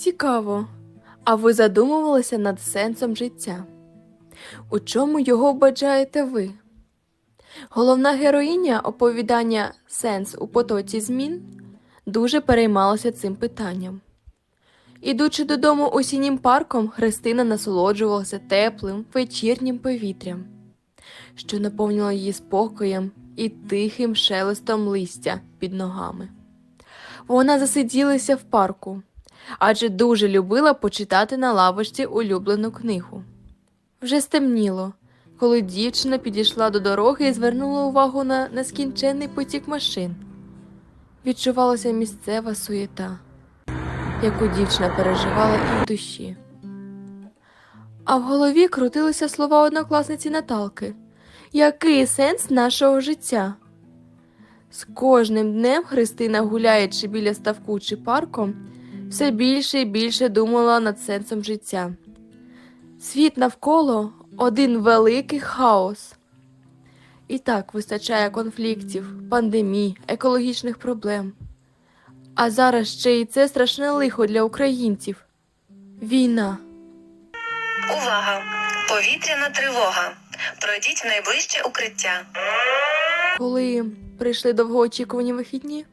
Цікаво. А ви задумувалися над сенсом життя? У чому його вбачаєте ви? Головна героїня оповідання Сенс у потоці змін дуже переймалася цим питанням. Ідучи додому осіннім парком, Христина насолоджувалася теплим вечірнім повітрям, що наповнило її спокоєм і тихим шелестом листя під ногами. Вона засиділася в парку, адже дуже любила почитати на лавочці улюблену книгу. Вже стемніло, коли дівчина підійшла до дороги і звернула увагу на нескінченний потік машин. Відчувалася місцева суєта, яку дівчина переживала і в душі. А в голові крутилися слова однокласниці Наталки. Який сенс нашого життя? З кожним днем Христина, гуляючи біля ставку чи парком, все більше і більше думала над сенсом життя. Світ навколо один великий хаос. І так вистачає конфліктів, пандемій, екологічних проблем. А зараз ще й це страшне лихо для українців. Війна. Увага! Повітряна тривога. Пройдіть в найближче укриття. Коли прийшли довгоочікувані вихідні,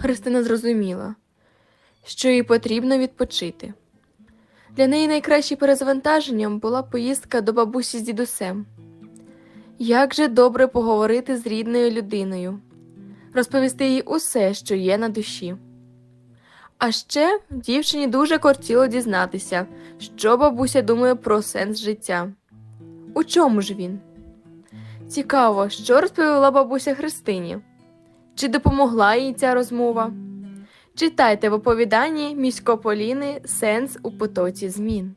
Христина зрозуміла, що їй потрібно відпочити. Для неї найкращим перезвантаженням була поїздка до бабусі з дідусем. Як же добре поговорити з рідною людиною, розповісти їй усе, що є на душі. А ще дівчині дуже кортіло дізнатися, що бабуся думає про сенс життя. У чому ж він? Цікаво, що розповіла бабуся Христині? Чи допомогла їй ця розмова? Читайте в оповіданні міськополіни Сенс у потоці змін.